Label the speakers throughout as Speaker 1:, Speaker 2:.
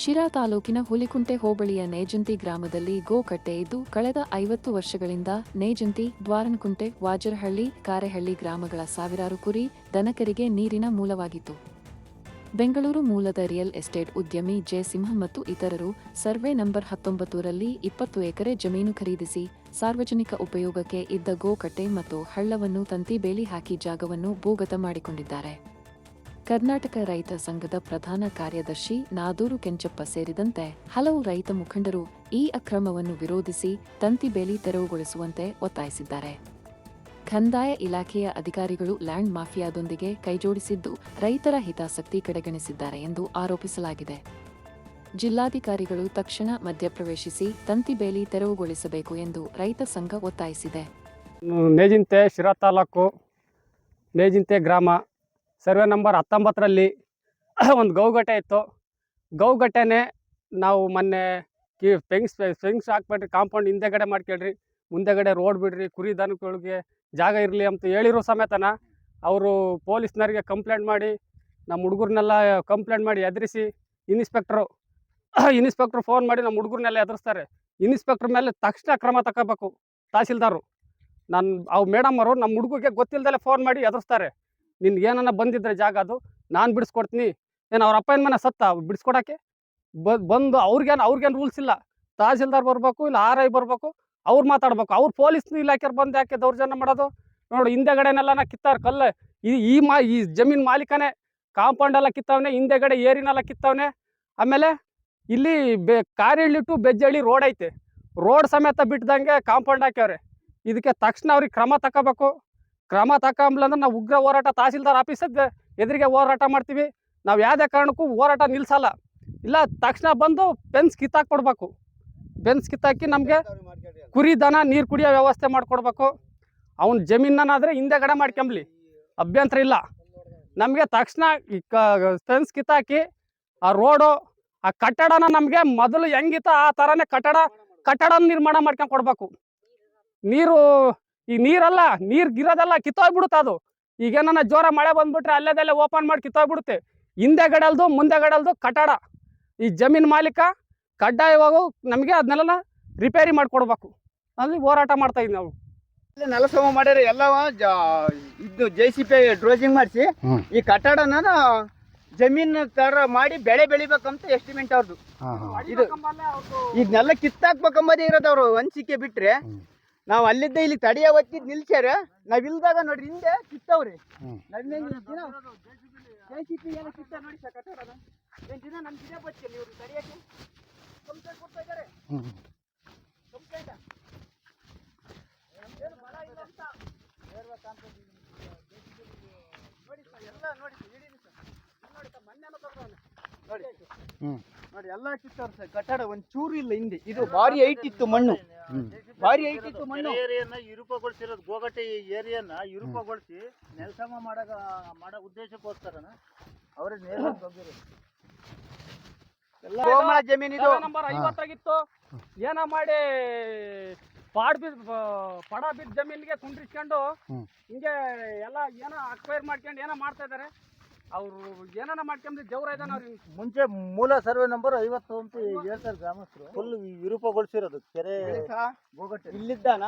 Speaker 1: ಶಿರಾ ತಾಲೂಕಿನ ಹುಲಿಕುಂಟೆ ಹೋಬಳಿಯ ನೇಜಂತಿ ಗ್ರಾಮದಲ್ಲಿ ಗೋಕಟ್ಟೆ ಇದ್ದು ಕಳೆದ ಐವತ್ತು ವರ್ಷಗಳಿಂದ ನೇಜಂತಿ, ದ್ವಾರನಕುಂಟೆ, ವಾಜರಹಳ್ಳಿ, ಕಾರೆಹಳ್ಳಿ ಗ್ರಾಮಗಳ ಸಾವಿರಾರು ಕುರಿ ದನಕರಿಗೆ ನೀರಿನ ಮೂಲವಾಗಿತ್ತು. ಬೆಂಗಳೂರು ಮೂಲದ ರಿಯಲ್ ಎಸ್ಟೇಟ್ ಉದ್ಯಮಿ ಜಯಸಿಂಹ ಮತ್ತು ಇತರರು ಸರ್ವೆ ನಂಬರ್ ಹತ್ತೊಂಬತ್ತರಲ್ಲಿ ಇಪ್ಪತ್ತು ಎಕರೆ ಜಮೀನು ಖರೀದಿಸಿ ಸಾರ್ವಜನಿಕ ಉಪಯೋಗಕ್ಕೆ ಇದ್ದ ಗೋಕಟ್ಟೆ ಮತ್ತು ಹಳ್ಳವನ್ನು ತಂತಿ ಬೇಲಿ ಹಾಕಿ ಜಾಗವನ್ನು ಭೂಗತ ಮಾಡಿಕೊಂಡಿದ್ದಾರೆ. ಕರ್ನಾಟಕ ರೈತ ಸಂಘದ ಪ್ರಧಾನ ಕಾರ್ಯದರ್ಶಿ ನಾದೂರು ಕೆಂಚಪ್ಪ ಸೇರಿದಂತೆ ಹಲವು ರೈತ ಮುಖಂಡರು ಈ ಅಕ್ರಮವನ್ನು ವಿರೋಧಿಸಿ ತಂತಿ ಬೇಲಿ ತೆರವುಗೊಳಿಸುವಂತೆ ಒತ್ತಾಯಿಸಿದ್ದಾರೆ. ಕಂದಾಯ ಇಲಾಖೆಯ ಅಧಿಕಾರಿಗಳು ಲ್ಯಾಂಡ್ ಮಾಫಿಯಾದೊಂದಿಗೆ ಕೈಜೋಡಿಸಿದ್ದು ರೈತರ ಹಿತಾಸಕ್ತಿ ಕಡೆಗಣಿಸಿದ್ದಾರೆ ಎಂದು ಆರೋಪಿಸಲಾಗಿದೆ. ಜಿಲ್ಲಾಧಿಕಾರಿಗಳು ತಕ್ಷಣ ಮಧ್ಯಪ್ರವೇಶಿಸಿ ತಂತಿ ಬೇಲಿ ತೆರವುಗೊಳಿಸಬೇಕು ಎಂದು ರೈತ ಸಂಘ ಒತ್ತಾಯಿಸಿದೆ.
Speaker 2: ನೇಜಿಂತೆ ಶಿರಾ ತಾಲೂಕು, ನೇಜಿಂತೆ ಗ್ರಾಮ ಸರ್ವೆ ನಂಬರ್ ಹತ್ತೊಂಬತ್ತರಲ್ಲಿ ಒಂದು ಗೌಗಟ್ಟೆ ಇತ್ತು. ಗೌಗಟ್ಟೆನೇ ನಾವು ಮೊನ್ನೆ ಕಿ ಫೆಂಗ್ಸ್ ಫೆಂಗ್ಸ್ ಹಾಕ್ಬೇಡ್ರಿ ಕಾಂಪೌಂಡ್ ಹಿಂದೆಗಡೆ ಮಾಡ್ಕೊಳ್ರಿ, ಮುಂದೆಗಡೆ ರೋಡ್ ಬಿಡ್ರಿ, ಕುರಿ ದನಗಳಿಗೆ ಜಾಗ ಇರಲಿ ಅಂತ ಹೇಳಿರೋ ಸಮೇತನ ಅವರು ಪೊಲೀಸ್ನವರಿಗೆ ಕಂಪ್ಲೇಂಟ್ ಮಾಡಿ, ನಮ್ಮ ಹುಡುಗರನ್ನೆಲ್ಲ ಕಂಪ್ಲೇಂಟ್ ಮಾಡಿ ಎದುರಿಸಿ, ಇನ್ಸ್ಪೆಕ್ಟ್ರು ಇನ್ಸ್ಪೆಕ್ಟ್ರು ಫೋನ್ ಮಾಡಿ ನಮ್ಮ ಹುಡುಗರನ್ನೆಲ್ಲ ಎದುರಿಸ್ತಾರೆ. ಇನ್ಸ್ಪೆಕ್ಟ್ರ್ ಮೇಲೆ ತಕ್ಷಣ ಕ್ರಮ ತಗೋಬೇಕು, ತಹಸೀಲ್ದಾರು. ನಾನು ಅವು ಮೇಡಮ್ ಅವರು ನಮ್ಮ ಹುಡುಗರಿಗೆ ಗೊತ್ತಿಲ್ಲದಲ್ಲೇ ಫೋನ್ ಮಾಡಿ ಎದುರಿಸ್ತಾರೆ. ನಿನ್ಗೆ ಏನನ್ನ ಬಂದಿದ್ರೆ ಜಾಗ ಅದು, ನಾನು ಬಿಡಿಸ್ಕೊಡ್ತೀನಿ. ಏನು ಅವ್ರ ಅಪ್ಪನ ಮನೆ ಸತ್ತ? ಬಿಡಿಸ್ಕೊಡಕ್ಕೆ? ಬಂದು ಅವ್ರಿಗೇನು ಅವ್ರಿಗೇನು ರೂಲ್ಸ್ ಇಲ್ಲ. ತಹಸೀಲ್ದಾರ್ ಬರಬೇಕು, ಇಲ್ಲ ಆರ್ ಐ ಬರಬೇಕು, ಅವ್ರು ಮಾತಾಡ್ಬೇಕು. ಅವ್ರು ಪೊಲೀಸ್ ಇಲಾಖೆಯವ್ರು ಬಂದು ಯಾಕೆ ದೌರ್ಜನ್ಯ ಮಾಡೋದು? ನೋಡು ಹಿಂದೆಗಡೆನೆಲ್ಲ ಕಿತ್ತಾರ ಕಲ್ಲು. ಈ ಈ ಮಾ, ಈ ಜಮೀನ್ ಮಾಲೀಕನೇ, ಕಾಂಪೌಂಡ್ ಎಲ್ಲ ಕಿತ್ತವನೆ, ಹಿಂದೆಗಡೆ ಏರಿನೆಲ್ಲ ಕಿತ್ತವನೆ. ಆಮೇಲೆ ಇಲ್ಲಿ ಬೆ ಟು ಬೆಜ್ಜಳ್ಳಿ ರೋಡ್ ಐತೆ. ರೋಡ್ ಸಮೇತ ಬಿಟ್ಟದಂಗೆ ಕಾಂಪೌಂಡ್ ಹಾಕ್ಯವ್ರೆ. ಇದಕ್ಕೆ ತಕ್ಷಣ ಅವ್ರಿಗೆ ಕ್ರಮ ತಗೋಬೇಕು ಕ್ರಮ ತಗೊಂಬ್ಲಂದ್ರೆ ನಾವು ಉಗ್ರ ಹೋರಾಟ ತಹಸೀಲ್ದಾರ್ ಆಫೀಸದ ಎದುರಿಗೆ ಹೋರಾಟ ಮಾಡ್ತೀವಿ. ನಾವು ಯಾವುದೇ ಕಾರಣಕ್ಕೂ ಹೋರಾಟ ನಿಲ್ಲಿಸಲ್ಲ ಇಲ್ಲ, ತಕ್ಷಣ ಬಂದು ಪೆನ್ಸ್ ಕಿತ್ತಾಕಿ ಕೊಡಬೇಕು ಬೆನ್ಸ್ ಕಿತ್ತಾಕಿ ನಮಗೆ ಕುರಿ ದನ, ನೀರು ಕುಡಿಯೋ ವ್ಯವಸ್ಥೆ ಮಾಡಿಕೊಡ್ಬೇಕು. ಅವ್ನ ಜಮೀನನ್ನಾದರೆ ಹಿಂದೆಗಡೆ ಮಾಡ್ಕೊಂಬ್ಲಿ. ಅಭ್ಯಂತರ ಇಲ್ಲ. ನಮಗೆ ತಕ್ಷಣ ಈ ಫೆನ್ಸ್ ಕಿತ್ತಾಕಿ ಆ ರೋಡು ಆ ಕಟ್ಟಡನ ನಮಗೆ ಮೊದಲು ಹೆಂಗಿತ್ತ ಆ ಥರನೇ ಕಟ್ಟಡ ಕಟ್ಟಡ ನಿರ್ಮಾಣ ಮಾಡ್ಕೊಂಡು ಕೊಡಬೇಕು. ನೀರು ಈ ನೀರಲ್ಲ ನೀರು ಗಿರೋದಲ್ಲ ಕಿತ್ತೋಗ್ಬಿಡುತ್ತೆ ಅದು. ಈಗೇನ ಜೋರ ಮಳೆ ಬಂದ್ಬಿಟ್ರೆ ಅಲ್ಲೇದಲ್ಲೇ ಓಪನ್ ಮಾಡಿ ಕಿತ್ತೋಗ್ಬಿಡುತ್ತೆ. ಮುಂದೆ ಗಡಲ್ದು ಕಟ್ಟಡ. ಈ ಜಮೀನ್ ಮಾಲೀಕ ಕಡ್ಡಾಯವಾಗು ನಮಗೆ ಅದನ್ನೆಲ್ಲ ರಿಪೇರಿ ಮಾಡಿಕೊಡ್ಬೇಕು. ಅಲ್ಲಿ ಹೋರಾಟ ಮಾಡ್ತಾ ಇದ್ವಿ ನಾವು
Speaker 3: ಇಲ್ಲಿ ನೆಲಸಮ ಮಾಡ್ಯಾರ ಎಲ್ಲ ಇದು ಜೆ ಸಿ ಪಿ ಡ್ರೋಸಿಂಗ್ ಮಾಡಿಸಿ ಈ ಕಟ್ಟಡನ ಜಮೀನ್ ತರ ಮಾಡಿ ಬೆಳೆ ಬೆಳಿಬೇಕಂತ ಎಸ್ಟಿಮೇಟ್ ಅವ್ರದ್ದು ಇದು ಇದನ್ನೆಲ್ಲ ಕಿತ್ತಾಕ್ಬೇಕಂಬದೇ ಇರೋದವ್ರು ಹಂಚಿಕೆ ಬಿಟ್ರೆ. ನಾವು ಅಲ್ಲಿದ್ದ ಇಲ್ಲಿ ತಡಿಯ ಒತ್ತಿದ್ ನಿಲ್ಸ್ಯಾರ ನಾವ್ ಇಲ್ದಾಗ ನೋಡ್ರಿ ಹಿಂದೆ ಕಿತ್ತವ್ರಿ. ನೋಡಿ ಇದ್ದಾರೆ ನೋಡಿ ಸರ್ ಎಲ್ಲ ಸರ್ ಕಟ್ಟಡ ಒಂದ್ ಚೂರು ಇಲ್ಲ ಹಿಂದೆ. ಇದು ಭಾರಿ ಹೈಟ್ ಇತ್ತು ಮಣ್ಣು. ಭಾರಿ ಹೈಟ್ ಇತ್ತು ಮಣ್ಣು.
Speaker 4: ಏರಿಯಾನ ವಿರೂಪಗೊಳಿಸಿರೋದು ಗೋಗಟ್ಟೆ ಏರಿಯಾನ ವಿರೂಪಗೊಳಿಸಿ ನೆಲಸಮ ಮಾಡಕ ಮಾಡೋ ಉದ್ದೇಶಕ್ಕೋಸ್ಕರನ ಅವರೇ ನೇರ
Speaker 3: ಎಲ್ಲ ಗೋಮಾಳ ಜಮೀನ್ ಇದು.
Speaker 2: ನಂಬರ್ ಐವತ್ತಾಗಿತ್ತು. ಏನ ಮಾಡಿ ಪಾಡ್ ಬಿದ್ ಪಡ ಬಿದ್ದ ಜಮೀನಿಗೆ ಕುಂಡ್ರಿಸ್ಕೊಂಡು. ಹಿಂಗೆ ಎಲ್ಲ ಏನೋ ಅಕ್ವೈರ್ ಮಾಡ್ಕೊಂಡು ಏನೋ ಮಾಡ್ತಾ ಇದಾರೆ. ಅವ್ರು ಏನಾನ ಮಾಡ್ಕೊಂಡ್ರೆ ದೇವ್ರ ಇದಾನ ಅವ್ರಿಗೆ
Speaker 4: ಮುಂಚೆ ಮೂಲ ಸರ್ವೆ ನಂಬರ್ ಐವತ್ತು ಅಂತ ಹೇಳ್ತಾರೆ ಗ್ರಾಮಸ್ಥರು. ಫುಲ್ ವಿರೂಪಗೊಳಿಸಿರೋದು ಕೆರೆ ಹೋಗಟ್ಟೆ
Speaker 3: ಇಲ್ಲಿದ್ದಾನ?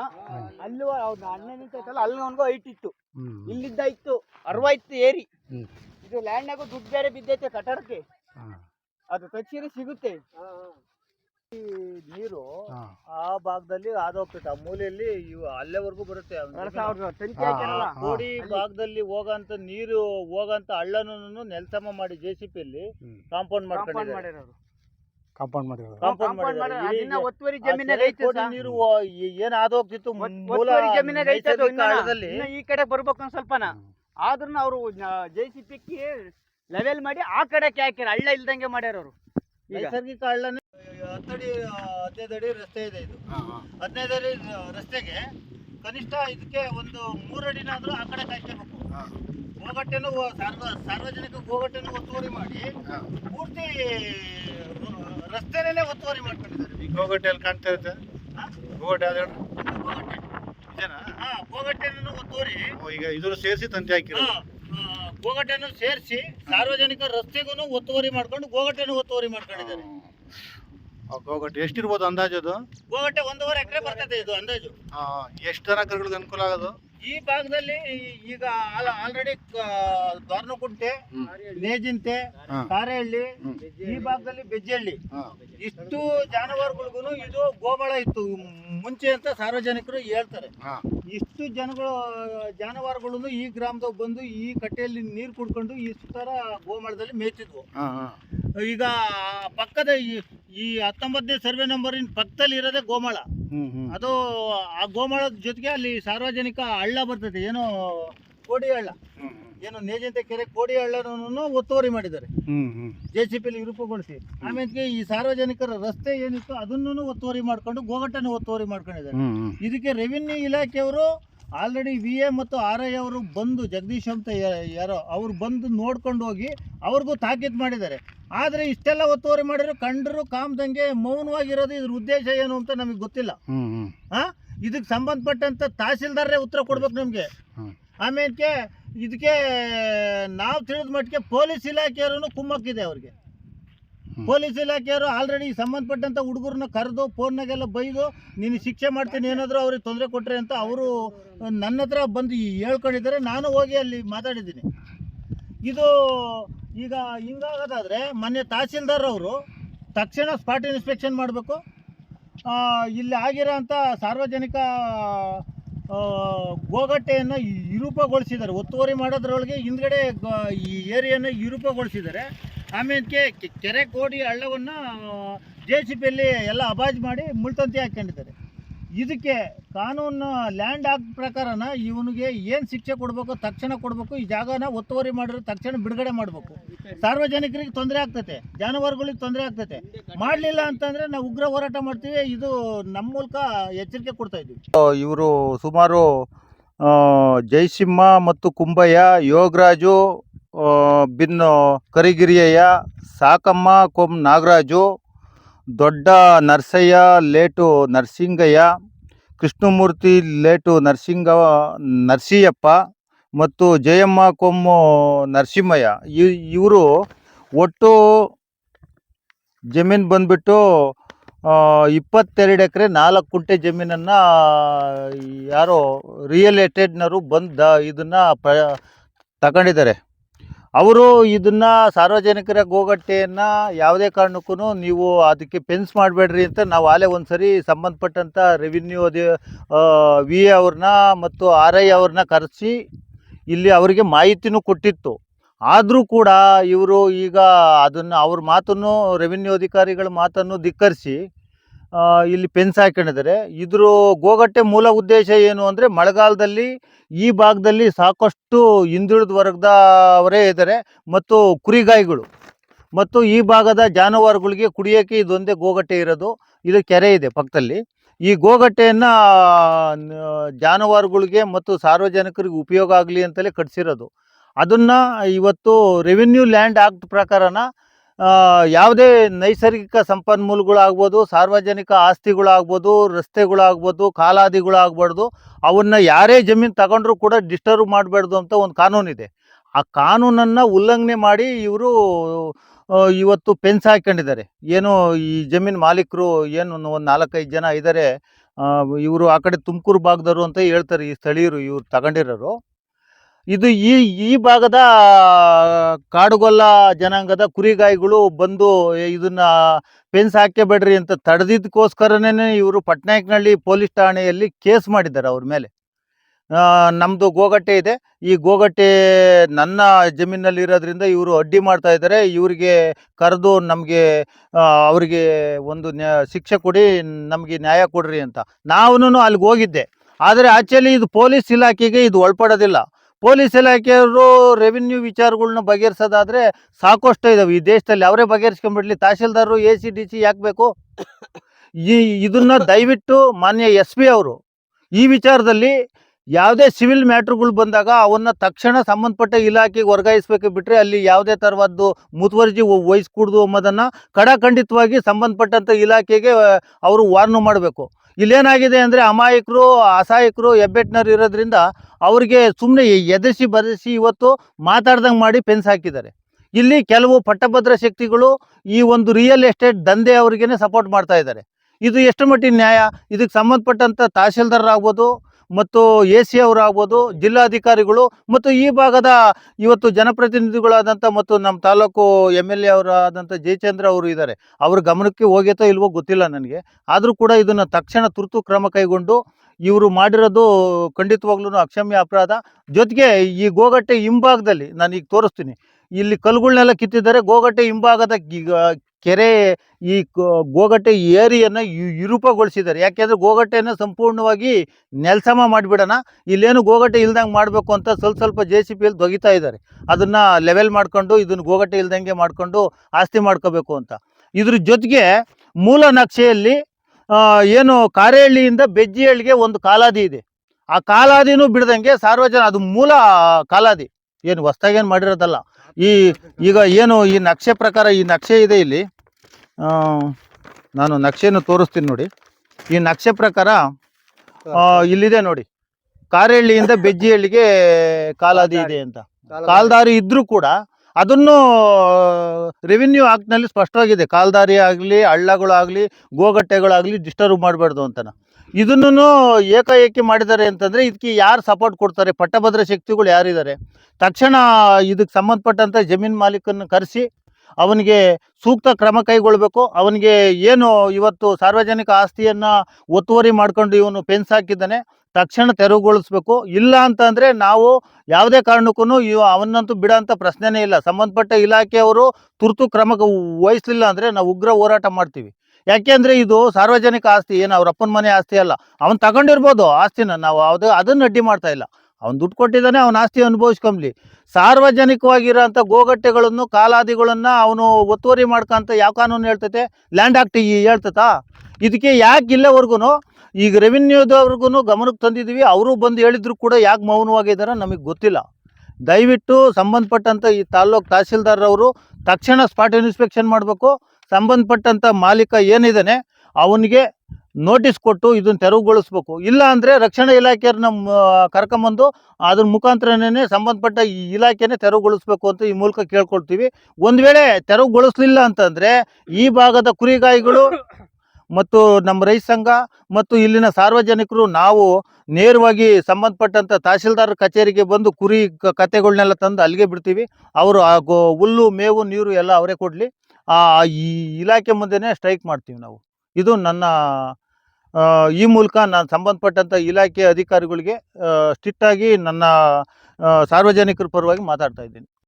Speaker 3: ಅಲ್ಲಿ ಅವ್ರ ಅಣ್ಣ ನಿಂತೈತಲ್ಲ ಅಲ್ಲಿ ಅವನಿಗೂ ಹೈಟ್ ಇತ್ತು. ಇಲ್ಲಿದ್ದ ಇತ್ತು ಅರ್ವ ಇತ್ತು ಏರಿ. ಇದು ಲ್ಯಾಂಡ್ನಾಗೂ ದುಡ್ಡು ಬೇರೆ ಬಿದ್ದೈತೆ ಕಟ್ಟಡಕ್ಕೆ. ಅದು ತಕ್ಷಣ ಸಿಗುತ್ತೆ.
Speaker 4: ನೀರು ಆ ಭಾಗದಲ್ಲಿ ಆದೋಗ್ತೈತೆ ಆ ಮೂಲೆಯಲ್ಲಿ ಇವು ಅಲ್ಲೇವರೆಗೂ ಬರುತ್ತೆ. ಕೋಡಿ ಭಾಗದಲ್ಲಿ ಹೋಗಂತ ನೀರು ಹೋಗಂತ ಹಳ್ಳನೂ ನೆಲಸಮ ಮಾಡಿ ಜೆ ಸಿ ಪಿ ಅಲ್ಲಿ ಕಾಂಪೌಂಡ್
Speaker 3: ಮಾಡ್ಕೊಂಡು
Speaker 4: ಮಾಡ್ಕೊಂಡಿದ್ದಾರೆ.
Speaker 5: ಕಾಂಪೌಂಡ್ ಮಾಡಿರೋದು
Speaker 4: ಕಾಂಪೌಂಡ್
Speaker 3: ಒತ್ತುವರಿ ಜಮೀನಾಗ ಐತೆ
Speaker 4: ನೀರು ಏನ್ ಆದೋಗ್ತಿತ್ತು?
Speaker 3: ಒತ್ತುವರಿ ಜಮೀನಾಗ ಐತೆ ಈ ಕಡೆ ಬರ್ಬೇಕು ಒಂದ್ ಸ್ವಲ್ಪನ. ಆದ್ರೂ ಅವರು ಜೆ ಸಿ ಪಿ ಲೆವೆಲ್ ಮಾಡಿ ಆ ಕಡೆ ಹಾಕ್ಯಾರ. ಹಳ್ಳ ಇಲ್ದಂಗೆ ಮಾಡ್ಯಾರ ಅವರು
Speaker 4: ನೈಸರ್ಗಿಕ ಹಳ್ಳನೇ ಹತ್ತಡಿ ಹದಿನೈದು ಅಡಿ ರಸ್ತೆ ಇದೆ ಇದು. ಹದಿನೈದು ಅಡಿ ರಸ್ತೆಗೆ ಕನಿಷ್ಠ ಇದಕ್ಕೆ ಒಂದು ಮೂರು ಅಡಿನಾದ್ರೂ ಆ ಕಡೆ ಕಾಯ್ಕೋಬೇಕು
Speaker 5: ಹಾ.
Speaker 4: ಗೋಗಟ್ಟೆನೂ ಸಾರ್ವ ಸಾರ್ವಜನಿಕ ಹೋಗಟ್ಟೆನೂ ಒತ್ತುವರಿ ಮಾಡಿ ಪೂರ್ತಿ ರಸ್ತೆನೇ ಒತ್ತುವರಿ ಮಾಡ್ಕೊಂಡಿದ್ದಾರೆ.
Speaker 6: ಈ ಗೋಗಟ್ಟೆಯಲ್ಲಿ ಕಾಣ್ತಾ ಇರುತ್ತೆ ಗೋಗಟ್ಟೆ
Speaker 4: ಗೋಗಟ್ಟೆ.
Speaker 6: ಇದೇನಾ?
Speaker 4: ಹಾ ಗೋಗಟ್ಟೆನೂ ಒತ್ತುವರಿ.
Speaker 6: ಈಗ ಇದ್ರ ಸೇರಿಸಿ ತಂತಿ
Speaker 4: ಹಾಕಿರೋ
Speaker 5: ಗೋಗಟ್ಟೆನೂ ಸೇರಿಸಿ ಸಾರ್ವಜನಿಕ ರಸ್ತೆಗೂ ಒತ್ತುವರಿ ಮಾಡ್ಕೊಂಡು ಗೋಗಟ್ಟೆನೂ ಒತ್ತುವರಿ ಮಾಡ್ಕೊಂಡಿದ್ದಾರೆ.
Speaker 6: ಗೋಗಟ್ಟೆ ಎಷ್ಟಿರ್ಬೋದು ಅಂದಾಜು ಅದು
Speaker 5: ಗೋಗಟ್ಟೆ ಒಂದೂವರೆ ಎಕರೆ ಬರ್ತದೆ ಇದು ಅಂದಾಜು
Speaker 6: ಎಷ್ಟು ಜನ ಕರುಗಳಿಗೆ ಅನುಕೂಲ ಆಗೋದು
Speaker 5: ಈ ಭಾಗದಲ್ಲಿ ಈಗ ಆಲ್ರೆಡಿ ದೊರ್ನಕುಂಟೆ ನೇಜಿಂತೆ. ಕಾರೆಹಳ್ಳಿ. ಈ ಭಾಗದಲ್ಲಿ ಬೆಜ್ಜಹಳ್ಳಿ. ಇಷ್ಟು ಜಾನುವಾರುಗಳಿಗೂ ಇದು ಗೋಬಳ ಇತ್ತು ಮುಂಚೆ ಅಂತ ಸಾರ್ವಜನಿಕರು ಹೇಳ್ತಾರೆ. ಇಷ್ಟು ಜನಗಳು ಜಾನುವಾರುಗಳನ್ನು ಈ ಗ್ರಾಮದಾಗ ಬಂದು ಈ ಕಟ್ಟೆಯಲ್ಲಿ ನೀರು ಕುಡ್ಕೊಂಡು ಈ ಸುತ್ತಾರ ಗೋಮಾಳದಲ್ಲಿ ಮೇಯ್ತಿದ್ವು. ಈಗ ಪಕ್ಕದ ಈ- ಈ ಹತ್ತೊಂಬತ್ತನೇ ಸರ್ವೆ ನಂಬರಿನ ಪಕ್ಕದಲ್ಲಿ ಇರೋದೇ ಗೋಮಾಳ. ಅದು ಆ ಗೋಮಾಳದ ಜೊತೆಗೆ ಅಲ್ಲಿ ಸಾರ್ವಜನಿಕ ಹಳ್ಳ ಬರ್ತದೆ ಏನೋ ಕೋಡಿ ಹಳ್ಳ. ಏನು ನೇಜಂತೆ ಕೆರೆ ಕೋಡಿ ಹಳ್ಳನೂ ಒತ್ತುವರಿ ಮಾಡಿದ್ದಾರೆ. ಜೆ ಸಿ ಪಿಲಿ ವಿರೂಪಗೊಳಿಸಿ ಆಮೇಲೆ ಈ ಸಾರ್ವಜನಿಕರ ರಸ್ತೆ ಏನಿತ್ತು ಅದನ್ನು ಒತ್ತುವರಿ ಮಾಡ್ಕೊಂಡು ಗೋಗಟ್ಟನ್ನು ಒತ್ತುವರಿ ಮಾಡ್ಕೊಂಡಿದ್ದಾರೆ. ಇದಕ್ಕೆ ರೆವಿನ್ಯೂ ಇಲಾಖೆಯವರು ಆಲ್ರೆಡಿ ವಿ ಎ ಮತ್ತು ಆರ್ ಐ ಅವರು ಬಂದು ಜಗದೀಶ್ ಅಂತ ಯಾರೋ ಅವ್ರು ಬಂದು ನೋಡ್ಕೊಂಡು ಹೋಗಿ ಅವ್ರಿಗೂ ತಾಕೀತು ಮಾಡಿದ್ದಾರೆ. ಆದರೆ ಇಷ್ಟೆಲ್ಲ ಒತ್ತುವರಿ ಮಾಡಿದ್ರು ಕಂಡರು ಕಾಮ್ದಂಗೆ ಮೌನವಾಗಿರೋದು ಇದ್ರ ಉದ್ದೇಶ ಏನು ಅಂತ ನಮಗೆ ಗೊತ್ತಿಲ್ಲ. ಆ? ಇದಕ್ಕೆ ಸಂಬಂಧಪಟ್ಟಂತ ತಹಸೀಲ್ದಾರರೇ ಉತ್ತರ ಕೊಡ್ಬೇಕು ನಮಗೆ. ಆಮೇಲೆ ಇದಕ್ಕೆ ನಾವು ತಿಳಿದ ಮಟ್ಟಿಗೆ ಪೊಲೀಸ್ ಇಲಾಖೆಯವರು ಕುಮ್ಮಕ್ಕಿದೆ ಅವ್ರಿಗೆ. ಪೊಲೀಸ್ ಇಲಾಖೆಯವರು ಆಲ್ರೆಡಿ ಸಂಬಂಧಪಟ್ಟಂತ ಹುಡುಗರನ್ನ ಕರೆದು ಫೋನ್ನಾಗೆಲ್ಲ ಬೈದು ನೀನು ಶಿಕ್ಷೆ ಮಾಡ್ತೀನಿ ಏನಾದರೂ ಅವ್ರಿಗೆ ತೊಂದರೆ ಕೊಟ್ಟರೆ ಅಂತ ಅವರು ನನ್ನ ಹತ್ರ ಬಂದು ಹೇಳ್ಕೊಂಡಿದ್ದಾರೆ. ನಾನು ಹೋಗಿ ಅಲ್ಲಿ ಮಾತಾಡಿದ್ದೀನಿ. ಇದು ಈಗ ಹಿಂಗಾಗೋದಾದರೆ ಮೊನ್ನೆ ತಹಸೀಲ್ದಾರ್ ಅವರು ತಕ್ಷಣ ಸ್ಪಾಟ್ ಇನ್ಸ್ಪೆಕ್ಷನ್ ಮಾಡಬೇಕು. ಇಲ್ಲಿ ಆಗಿರೋ ಅಂಥ ಸಾರ್ವಜನಿಕ ಗೋಗಟ್ಟೆಯನ್ನು ವಿರೂಪಗೊಳಿಸಿದ್ದಾರೆ. ಒತ್ತುವರಿ ಮಾಡೋದ್ರೊಳಗೆ ಹಿಂದ್ಗಡೆ ಈ ಏರಿಯಾನ ವಿರೂಪಗೊಳಿಸಿದ್ದಾರೆ. ಆಮೇಲೆ ಕೆರೆ ಕೋಡಿ ಹಳ್ಳವನ್ನು ಜೆ ಸಿ ಪಿಯಲ್ಲಿ ಎಲ್ಲ ಅಬಾಜ್ ಮಾಡಿ ಮುಳ್ತಂತಿ ಹಾಕ್ಕೊಂಡಿದ್ದಾರೆ. ಇದಕ್ಕೆ ಕಾನೂನು ಲ್ಯಾಂಡ್ ಆಕ್ಟ್ ಪ್ರಕಾರನ ಇವನಿಗೆ ಏನು ಶಿಕ್ಷೆ ಕೊಡಬೇಕು, ತಕ್ಷಣ ಕೊಡಬೇಕು, ಈ ಜಾಗನ ಒತ್ತುವರಿ ಮಾಡಿದ್ರೆ ತಕ್ಷಣ ಬಿಡುಗಡೆ ಮಾಡಬೇಕು. ಸಾರ್ವಜನಿಕರಿಗೆ ತೊಂದರೆ ಆಗ್ತೈತೆ, ಜಾನುವಾರುಗಳಿಗೆ ತೊಂದರೆ ಆಗ್ತೈತೆ. ಮಾಡಲಿಲ್ಲ ಅಂತಂದರೆ ನಾವು ಉಗ್ರ ಹೋರಾಟ ಮಾಡ್ತೀವಿ, ಇದು ನಮ್ಮ ಮೂಲಕ ಎಚ್ಚರಿಕೆ ಕೊಡ್ತಾ ಇದ್ದೀವಿ.
Speaker 4: ಇವರು ಸುಮಾರು ಜೈಸಿಂಹ ಮತ್ತು ಕುಂಬಯ್ಯ, ಯೋಗರಾಜು ಬಿನ್ನು ಬಿನ್ ಕರಿಗಿರಿಯಯ್ಯ, ಸಾಕಮ್ಮ ಕೊಂ ನಾಗರಾಜು ದೊಡ್ಡ ನರಸಯ್ಯ, ಲೇಟು ನರಸಿಂಗಯ್ಯ, ಕೃಷ್ಣಮೂರ್ತಿ, ಲೇಟು ನರಸಿಂಗ, ನರಸಿಯಪ್ಪ ಮತ್ತು ಜಯಮ್ಮ ಕೊಮ್ಮು ನರಸಿಂಹಯ್ಯ. ಇವರು ಒಟ್ಟು ಜಮೀನು ಬಂದ್ಬಿಟ್ಟು ಇಪ್ಪತ್ತೆರಡು ಎಕರೆ ನಾಲ್ಕು ಕುಂಟೆ ಜಮೀನನ್ನು, ಯಾರೋ ರಿಯಲ್ ಎಸ್ಟೇಟ್ನವರು ಬಂದು ಇದನ್ನು ಪ್ರ ತಗೊಂಡಿದ್ದಾರೆ. ಅವರು ಇದನ್ನ ಸಾರ್ವಜನಿಕರ ಗೋಗಟ್ಟೆಯನ್ನು ಯಾವುದೇ ಕಾರಣಕ್ಕೂ ನೀವು ಅದಕ್ಕೆ ಪೆನ್ಸ್ ಮಾಡಬೇಡ್ರಿ ಅಂತ ನಾವು ಆಲೇ ಒಂದು ಸರಿ ಸಂಬಂಧಪಟ್ಟಂಥ ರೆವಿನ್ಯೂ ಅದೇ ವಿ ಅವ್ರನ್ನ ಮತ್ತು ಆರ್ ಐ ಅವ್ರನ್ನ ಕರೆಸಿ ಇಲ್ಲಿ ಅವರಿಗೆ ಮಾಹಿತಿನೂ ಕೊಟ್ಟಿತ್ತು. ಆದರೂ ಕೂಡ ಇವರು ಈಗ ಅದನ್ನು ಅವ್ರ ಮಾತನ್ನು ರೆವಿನ್ಯೂ ಅಧಿಕಾರಿಗಳ ಮಾತನ್ನು ಧಿಕ್ಕರಿಸಿ ಇಲ್ಲಿ ಪೆನ್ಸ್ ಹಾಕೊಂಡಿದ್ದಾರೆ. ಇದ್ರ ಗೋಗಟ್ಟೆ ಮೂಲ ಉದ್ದೇಶ ಏನು ಅಂದರೆ ಮಳೆಗಾಲದಲ್ಲಿ ಈ ಭಾಗದಲ್ಲಿ ಸಾಕಷ್ಟು ಹಿಂದುಳಿದ ವರ್ಗದವರೇ ಇದ್ದಾರೆ ಮತ್ತು ಕುರಿಗಾಯಿಗಳು. ಮತ್ತು ಈ ಭಾಗದ ಜಾನುವಾರುಗಳಿಗೆ ಕುಡಿಯೋಕ್ಕೆ ಇದೊಂದೇ ಗೋಗಟ್ಟೆ ಇರೋದು. ಇದು ಕೆರೆ ಇದೆ ಪಕ್ಕದಲ್ಲಿ. ಈ ಗೋಗಟ್ಟೆಯನ್ನು ಜಾನುವಾರುಗಳಿಗೆ ಮತ್ತು ಸಾರ್ವಜನಿಕರಿಗೆ ಉಪಯೋಗ ಆಗಲಿ ಅಂತಲೇ ಕಟ್ಸಿರೋದು. ಅದನ್ನು ಇವತ್ತು ರೆವಿನ್ಯೂ ಲ್ಯಾಂಡ್ ಆಕ್ಟ್ ಪ್ರಕಾರನ ಯಾವುದೇ ನೈಸರ್ಗಿಕ ಸಂಪನ್ಮೂಲಗಳಾಗ್ಬೋದು, ಸಾರ್ವಜನಿಕ ಆಸ್ತಿಗಳಾಗ್ಬೋದು, ರಸ್ತೆಗಳಾಗ್ಬೋದು, ಕಾಲಾದಿಗಳಾಗ್ಬಾರ್ದು, ಅವನ್ನ ಯಾರೇ ಜಮೀನು ತಗೊಂಡ್ರೂ ಕೂಡ ಡಿಸ್ಟರ್ಬ್ ಮಾಡಬಾರ್ದು ಅಂತ ಒಂದು ಕಾನೂನಿದೆ ಆ ಕಾನೂನನ್ನು ಉಲ್ಲಂಘನೆ ಮಾಡಿ ಇವರು ಇವತ್ತು ಪೆನ್ಸ್ ಹಾಕ್ಕೊಂಡಿದ್ದಾರೆ ಏನು ಈ ಜಮೀನು ಮಾಲೀಕರು ಏನು ಒಂದು ನಾಲ್ಕೈದು ಜನ ಇದ್ದಾರೆ ಇವರು ಆ ಕಡೆ ತುಮಕೂರು ಭಾಗದವರು ಅಂತ ಹೇಳ್ತಾರೆ ಈ ಸ್ಥಳೀಯರು ಇವ್ರು ತಗೊಂಡಿರೋರು. ಇದು ಈ ಈ ಭಾಗದ ಕಾಡುಗೊಲ್ಲ ಜನಾಂಗದ ಕುರಿಗಾಯಿಗಳು ಬಂದು ಇದನ್ನ ಪೆನ್ಸ್ ಹಾಕಬೇಡ್ರಿ ಅಂತ ತಡೆದಿದ್ದಕ್ಕೋಸ್ಕರನೇ ಇವರು ಪಟ್ನಾಯಕ್ನಹಳ್ಳಿ ಪೊಲೀಸ್ ಠಾಣೆಯಲ್ಲಿ ಕೇಸ್ ಮಾಡಿದ್ದಾರೆ ಅವ್ರ ಮೇಲೆ. ನಮ್ಮದು ಗೋಗಟ್ಟೆ ಇದೆ. ಈ ಗೋಗಟ್ಟೆ ನನ್ನ ಜಮೀನಲ್ಲಿ ಇರೋದ್ರಿಂದ ಇವರು ಅಡ್ಡಿ ಮಾಡ್ತಾ ಇದ್ದಾರೆ. ಇವರಿಗೆ ಕರೆದು ನಮಗೆ ಅವರಿಗೆ ಒಂದು ಶಿಕ್ಷೆ ಕೊಡಿ, ನಮಗೆ ನ್ಯಾಯ ಕೊಡ್ರಿ ಅಂತ. ನಾನು ಅಲ್ಲಿಗೆ ಹೋಗಿದ್ದೆ. ಆದರೆ ಆಕ್ಚುಲಿ ಇದು ಪೊಲೀಸ್ ಇಲಾಖೆಗೆ ಇದು ಒಳಪಡೋದಿಲ್ಲ. ಪೊಲೀಸ್ ಇಲಾಖೆಯವರು ರೆವಿನ್ಯೂ ವಿಚಾರಗಳನ್ನ ಬಗೆಹರಿಸೋದಾದ್ರೆ ಸಾಕಷ್ಟು ಇದಾವೆ. ಈ ದೇಶದಲ್ಲಿ ಅವರೇ ಬಗೆಹರಿಸ್ಕೊಂಡ್ಬಿಡ್ಲಿ. ತಹಶೀಲ್ದಾರರು, ಎ ಸಿ, ಡಿ ಸಿ ಯಾಕೆ ಬೇಕು? ಈ ಇದನ್ನ ದಯವಿಟ್ಟು ಮಾನ್ಯ ಎಸ್ ಪಿ ಅವರು, ಈ ವಿಚಾರದಲ್ಲಿ ಯಾವುದೇ ಸಿವಿಲ್ ಮ್ಯಾಟ್ರ್ಗಳು ಬಂದಾಗ ಅವನ್ನ ತಕ್ಷಣ ಸಂಬಂಧಪಟ್ಟ ಇಲಾಖೆಗೆ ವರ್ಗಾಯಿಸ್ಬೇಕು ಬಿಟ್ಟರೆ ಅಲ್ಲಿ ಯಾವುದೇ ಥರವಾದ್ದು ಮುತುವರ್ಜಿ ವಹಿಸ್ಕೂಡ್ದು ಎಂಬುದನ್ನು ಕಡಾಖಂಡಿತವಾಗಿ ಸಂಬಂಧಪಟ್ಟಂಥ ಇಲಾಖೆಗೆ ಅವರು ವಾರ್ನು ಮಾಡಬೇಕು. ಇಲ್ಲೇನಾಗಿದೆ ಅಂದರೆ ಅಮಾಯಕರು, ಅಸಹಾಯಕರು ಹೆಬ್ಬೆಟ್ಟಿನವ್ರು ಇರೋದ್ರಿಂದ ಅವ್ರಿಗೆ ಸುಮ್ಮನೆ ಎದೆಸಿ ಬರೆಸಿ ಇವತ್ತು ಮಾತಾಡ್ದಂಗೆ ಮಾಡಿ ಪೆನ್ಸ್ ಹಾಕಿದ್ದಾರೆ. ಇಲ್ಲಿ ಕೆಲವು ಪಟ್ಟಭದ್ರ ಶಕ್ತಿಗಳು ಈ ಒಂದು ರಿಯಲ್ ಎಸ್ಟೇಟ್ ದಂಧೆ ಅವ್ರಿಗೇ ಸಪೋರ್ಟ್ ಮಾಡ್ತಾ ಇದ್ದಾರೆ. ಇದು ಎಷ್ಟು ಮಟ್ಟಿನ ನ್ಯಾಯ? ಇದಕ್ಕೆ ಸಂಬಂಧಪಟ್ಟಂಥ ತಹಶೀಲ್ದಾರ್ ಮತ್ತು ಎ ಸಿ ಅವರಾಗ್ಬೋದು, ಜಿಲ್ಲಾಧಿಕಾರಿಗಳು ಮತ್ತು ಈ ಭಾಗದ ಇವತ್ತು ಜನಪ್ರತಿನಿಧಿಗಳಾದಂಥ ಮತ್ತು ನಮ್ಮ ತಾಲೂಕು ಎಂ ಎಲ್ ಎ ಅವರಾದಂಥ ಜಯಚಂದ್ರ ಅವರು ಇದ್ದಾರೆ. ಅವ್ರ ಗಮನಕ್ಕೆ ಹೋಗೇತೋ ಇಲ್ವೋ ಗೊತ್ತಿಲ್ಲ ನನಗೆ. ಆದರೂ ಕೂಡ ಇದನ್ನು ತಕ್ಷಣ ತುರ್ತು ಕ್ರಮ ಕೈಗೊಂಡು ಇವರು ಮಾಡಿರೋದು ಖಂಡಿತವಾಗ್ಲೂ ಅಕ್ಷಮ್ಯ ಅಪರಾಧ. ಜೊತೆಗೆ ಈ ಗೋಗಟ್ಟೆ ಹಿಂಭಾಗದಲ್ಲಿ ನಾನು ಈಗ ತೋರಿಸ್ತೀನಿ. ಇಲ್ಲಿ ಕಲ್ಲುಗಳನ್ನೆಲ್ಲ ಕಿತ್ತಿದ್ದಾರೆ. ಗೋಗಟ್ಟೆ ಹಿಂಭಾಗದ ಕೆರೆ ಈ ಗೋಗಟ್ಟೆ ಏರಿಯನ್ನು ವಿರೂಪಗೊಳಿಸಿದ್ದಾರೆ. ಯಾಕೆಂದರೆ ಗೋಗಟ್ಟೆಯನ್ನು ಸಂಪೂರ್ಣವಾಗಿ ನೆಲಸಮ ಮಾಡಿಬಿಡೋಣ. ಇಲ್ಲೇನು ಗೋಗಟ್ಟೆ ಇಲ್ದಂಗೆ ಮಾಡಬೇಕು ಅಂತ ಸ್ವಲ್ಪ ಸ್ವಲ್ಪ ಜೆ ಸಿ ಪಿಯಲ್ಲಿ ದೊಗಿತಾ ಇದ್ದಾರೆ. ಅದನ್ನು ಲೆವೆಲ್ ಮಾಡ್ಕೊಂಡು, ಇದನ್ನು ಗೋಗಟ್ಟೆ ಇಲ್ದಂಗೆ ಮಾಡ್ಕೊಂಡು ಆಸ್ತಿ ಮಾಡ್ಕೋಬೇಕು ಅಂತ. ಇದ್ರ ಜೊತೆಗೆ ಮೂಲ ನಕ್ಷೆಯಲ್ಲಿ ಏನು ಕಾರೇಹಳ್ಳಿಯಿಂದ ಬೆಜ್ಜಿಹಳ್ಳಿಗೆ ಒಂದು ಕಾಲಾದಿ ಇದೆ. ಆ ಕಾಲಾದಿನೂ ಬಿಡ್ದಂಗೆ ಸಾರ್ವಜನ, ಅದು ಮೂಲ ಕಾಲಾದಿ. ಏನು ಹೊಸ್ದಾಗೇನು ಮಾಡಿರೋದಲ್ಲ. ಈ ಈಗ ಏನು ಈ ನಕ್ಷೆ ಪ್ರಕಾರ ಈ ನಕ್ಷೆ ಇದೆ ಇಲ್ಲಿ. ನಾನು ನಕ್ಷೆಯನ್ನು ತೋರಿಸ್ತೀನಿ ನೋಡಿ. ಈ ನಕ್ಷೆ ಪ್ರಕಾರ ಇಲ್ಲಿದೆ ನೋಡಿ. ಕಾರಹಳ್ಳಿಯಿಂದ ಬೆಜ್ಜಿಹಳ್ಳಿಗೆ ಕಾಲಾದಿ ಇದೆ ಅಂತ. ಕಾಲ್ದಾರಿ ಇದ್ರೂ ಕೂಡ ಅದನ್ನು ರೆವಿನ್ಯೂ ಆಕ್ಟ್ನಲ್ಲಿ ಸ್ಪಷ್ಟವಾಗಿದೆ. ಕಾಲ್ದಾರಿ ಆಗಲಿ ಹಳ್ಳಗಳಾಗಲಿ ಗೋಗಟ್ಟೆಗಳಾಗಲಿ ಡಿಸ್ಟರ್ಬ್ ಮಾಡಬಾರ್ದು ಅಂತನ. ಇದನ್ನು ಏಕಾಏಕಿ ಮಾಡಿದ್ದಾರೆ ಅಂತಂದರೆ ಇದಕ್ಕೆ ಯಾರು ಸಪೋರ್ಟ್ ಕೊಡ್ತಾರೆ? ಪಟ್ಟಭದ್ರ ಶಕ್ತಿಗಳು ಯಾರಿದ್ದಾರೆ? ತಕ್ಷಣ ಇದಕ್ಕೆ ಸಂಬಂಧಪಟ್ಟಂಥ ಜಮೀನು ಮಾಲೀಕನ್ನು ಕರೆಸಿ, ಅವನಿಗೆ ಸೂಕ್ತ ಕ್ರಮ ಕೈಗೊಳ್ಳಬೇಕು ಅವನಿಗೆ ಏನು ಇವತ್ತು ಸಾರ್ವಜನಿಕ ಆಸ್ತಿಯನ್ನು ಒತ್ತುವರಿ ಮಾಡ್ಕೊಂಡು ಇವನು ಪೆನ್ಸ್ ಹಾಕಿದ್ದಾನೆ. ತಕ್ಷಣ ತೆರವುಗೊಳಿಸ್ಬೇಕು. ಇಲ್ಲ ಅಂತಂದರೆ ನಾವು ಯಾವುದೇ ಕಾರಣಕ್ಕೂ ಇವ ಅವನ್ನಂತೂ ಬಿಡೋಂಥ ಪ್ರಶ್ನೆನೇ ಇಲ್ಲ. ಸಂಬಂಧಪಟ್ಟ ಇಲಾಖೆಯವರು ತುರ್ತು ಕ್ರಮ ವಹಿಸಲಿಲ್ಲ ಅಂದರೆ ನಾವು ಉಗ್ರ ಹೋರಾಟ ಮಾಡ್ತೀವಿ. ಯಾಕೆಂದರೆ ಇದು ಸಾರ್ವಜನಿಕ ಆಸ್ತಿ, ಏನು ಅವ್ರ ಅಪ್ಪನ ಮನೆ ಆಸ್ತಿ ಅಲ್ಲ. ಅವ್ನು ತಗೊಂಡಿರ್ಬೋದು ಆಸ್ತಿನ, ನಾವು ಅದು, ಅದನ್ನು ಅಡ್ಡಿ ಮಾಡ್ತಾ ಇಲ್ಲ. ಅವ್ನು ದುಡ್ಡು ಕೊಟ್ಟಿದ್ದಾನೆ, ಅವನ ಆಸ್ತಿ ಅನುಭವಿಸ್ಕೊಂಬ್ಲಿ. ಸಾರ್ವಜನಿಕವಾಗಿರೋಂಥ ಗೋಗಟ್ಟೆಗಳನ್ನು, ಕಾಲಾದಿಗಳನ್ನು ಅವನು ಒತ್ತುವರಿ ಮಾಡ್ಕೊಂತ ಯಾವ ಕಾನೂನು ಹೇಳ್ತೈತೆ? ಲ್ಯಾಂಡ್ ಆಕ್ಟ್ ಹೇಳ್ತತಾ? ಇದಕ್ಕೆ ಯಾಕೆ ಇಲ್ಲವರೆಗೂ ಈಗ ರೆವಿನ್ಯೂದವ್ರಿಗೂ ಗಮನಕ್ಕೆ ತಂದಿದ್ದೀವಿ ಅವರು ಬಂದು ಹೇಳಿದ್ರು ಕೂಡ ಯಾಕೆ ಮೌನವಾಗಿದ್ದಾರೆ ನಮಗೆ ಗೊತ್ತಿಲ್ಲ. ದಯವಿಟ್ಟು ಸಂಬಂಧಪಟ್ಟಂಥ ಈ ತಾಲ್ಲೂಕು ತಹಸೀಲ್ದಾರ್ರವರು ತಕ್ಷಣ ಸ್ಪಾಟ್ ಇನ್ಸ್ಪೆಕ್ಷನ್ ಮಾಡಬೇಕು. ಸಂಬಂಧಪಟ್ಟಂಥ ಮಾಲೀಕ ಏನಿದ್ದಾನೆ ಅವನಿಗೆ ನೋಟಿಸ್ ಕೊಟ್ಟು ಇದನ್ನು ತೆರವುಗೊಳಿಸ್ಬೇಕು. ಇಲ್ಲ ಅಂದರೆ ರಕ್ಷಣಾ ಇಲಾಖೆಯವ್ರನ್ನ ಕರ್ಕೊಂಬಂದು ಅದ್ರ ಮುಖಾಂತರನೇ ಸಂಬಂಧಪಟ್ಟ ಈ ಇಲಾಖೆನೇ ತೆರವುಗೊಳಿಸ್ಬೇಕು ಅಂತ ಈ ಮೂಲಕ ಕೇಳ್ಕೊಳ್ತೀವಿ. ಒಂದು ವೇಳೆ ತೆರವುಗೊಳಿಸ್ಲಿಲ್ಲ ಅಂತಂದರೆ ಈ ಭಾಗದ ಕುರಿಗಾಯಿಗಳು ಮತ್ತು ನಮ್ಮ ರೈತ ಸಂಘ ಮತ್ತು ಇಲ್ಲಿನ ಸಾರ್ವಜನಿಕರು ನಾವು ನೇರವಾಗಿ ಸಂಬಂಧಪಟ್ಟಂಥ ತಹಶೀಲ್ದಾರ್ ಕಚೇರಿಗೆ ಬಂದು ಕುರಿ ಕತೆಗಳನ್ನೆಲ್ಲ ತಂದು ಅಲ್ಲಿಗೆ ಬಿಡ್ತೀವಿ. ಅವರು ಆ ಗೋ ಹುಲ್ಲು ಮೇವು ನೀರು ಎಲ್ಲ ಅವರೇ ಕೊಡಲಿ. ಈ ಇಲಾಖೆ ಮುಂದೆನೇ ಸ್ಟ್ರೈಕ್ ಮಾಡ್ತೀವಿ ನಾವು. ಇದು ನನ್ನ ಈ ಮೂಲಕ ನಾನು ಸಂಬಂಧಪಟ್ಟಂಥ ಇಲಾಖೆ ಅಧಿಕಾರಿಗಳಿಗೆ ಸ್ಟ್ರಿಕ್ಟಾಗಿ ನನ್ನ ಆ, ಸಾರ್ವಜನಿಕರ ಪರವಾಗಿ ಮಾತಾಡ್ತಾ ಇದ್ದೀನಿ.